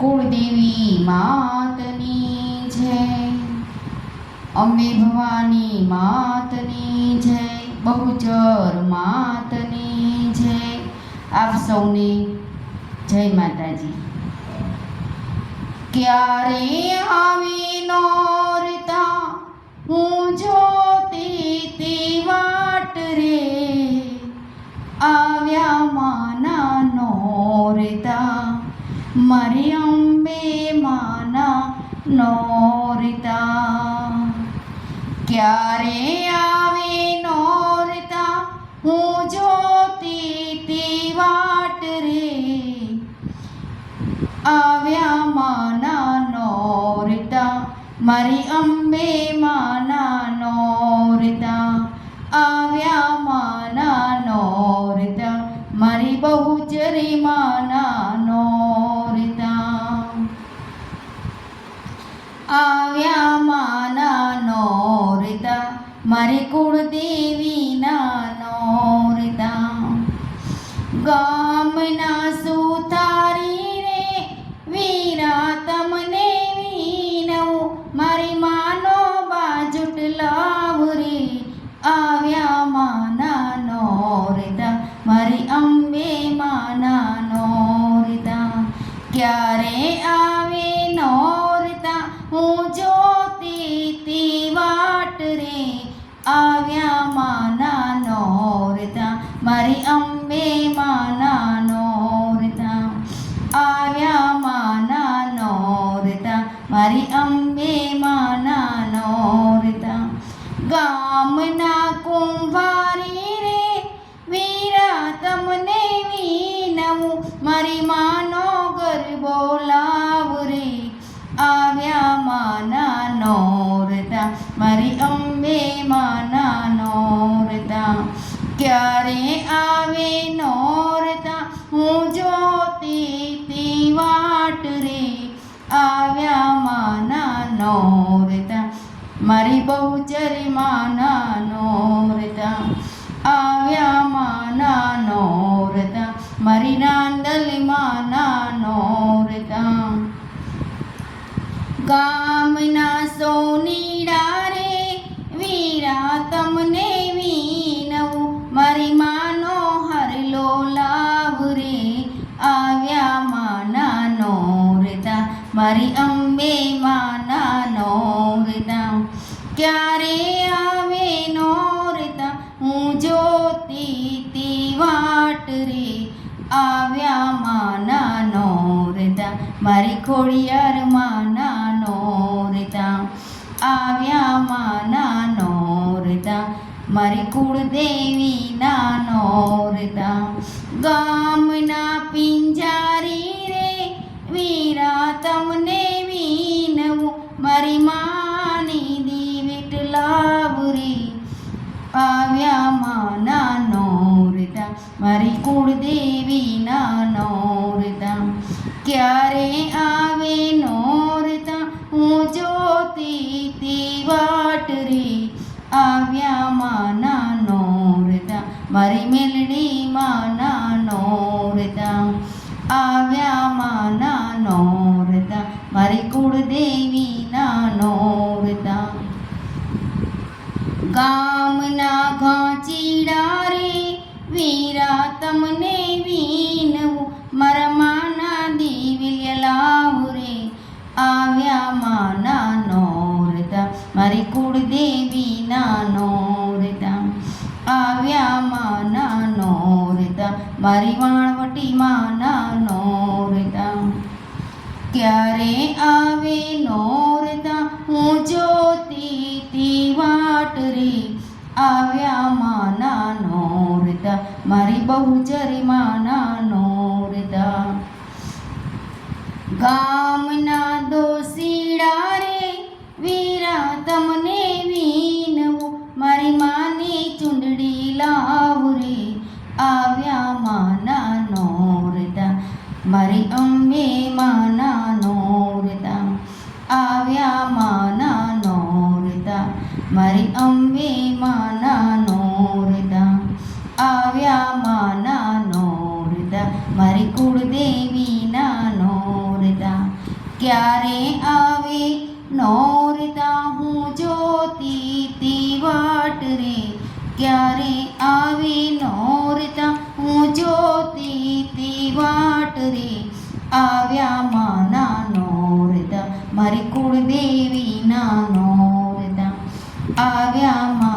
કુળદેવી માતની જય. અંબે ભવાની માતની જય, બહુચર માતની જય. આપ સૌને જય માતાજી. ક્યારે આવી ક્યારે આવે નોરતા હું જોતી તે વાટ રે. આવ્યા માના નોરતા મારી અંબે માના આવ્યા માના નોરતા મારી કુળદેવીના નોરતા. ગામના સુતારી રે વીરા મારી માનો ગરબો લાવ રે આવ્યા માના નોરતા. મારી અંબે માના નોરતા. ક્યારે આવે નોરતા? હું જોતી તી વાટ રે. આવ્યા માના નોરતા. મારી બહુચરી માના નોરતા. આવ્યા નોરતા મારી નાંદલી માના નોરતા ગામના સોનીડા રે વીરા તમને વીનવું. મારી માનો હરલો લાવ રે આવ્યા માના નોરતા મારી અંબે માના આવ્યા માના નોરતા મારી ખોડિયાર માના નોરતા આવ્યા માના નોરતા મારી કુળદેવીના નોરતા ગામના પિંજારી રે, વીરા તમને મારી કુળદેવીના નોરતા ક્યારે આવે નોરતા? હું જોતી તી વાટ રે આવ્યા માના નોરતા. મારી મેલડી માના નોરતા આવ્યા માના નોરતા. મારી કુળદેવીના નોરતા ગામના ઘાંચીડા રે વીરા તમને વીનવું મારા માના દિવ્ય લાવ રે આવ્યા માના નોરતા. મારી કુળદેવીના નોરતા. આવ્યા માના નોરતા. મારી વાણવટી માના નોરતા. ક્યારે આવે નોરતા મારી બહુચરી માના નોરતા ગામના દોશીડા રે વીરા તમને વીનવું. મારી માની ચૂંદડી લાવ રે આવ્યા માના નોરતા મારી અંબે માના નોરતા આવ્યા માના નોરતા મારી અંબે માના ક્યારે આવે? નોરતા હું જોતી તી વાટ રે. ક્યારે આવે? નોરતા હું જોતી તી વાટ રે. આવ્યા માના નોરતા મારી કુળદેવીના નોરતા આવ્યા મા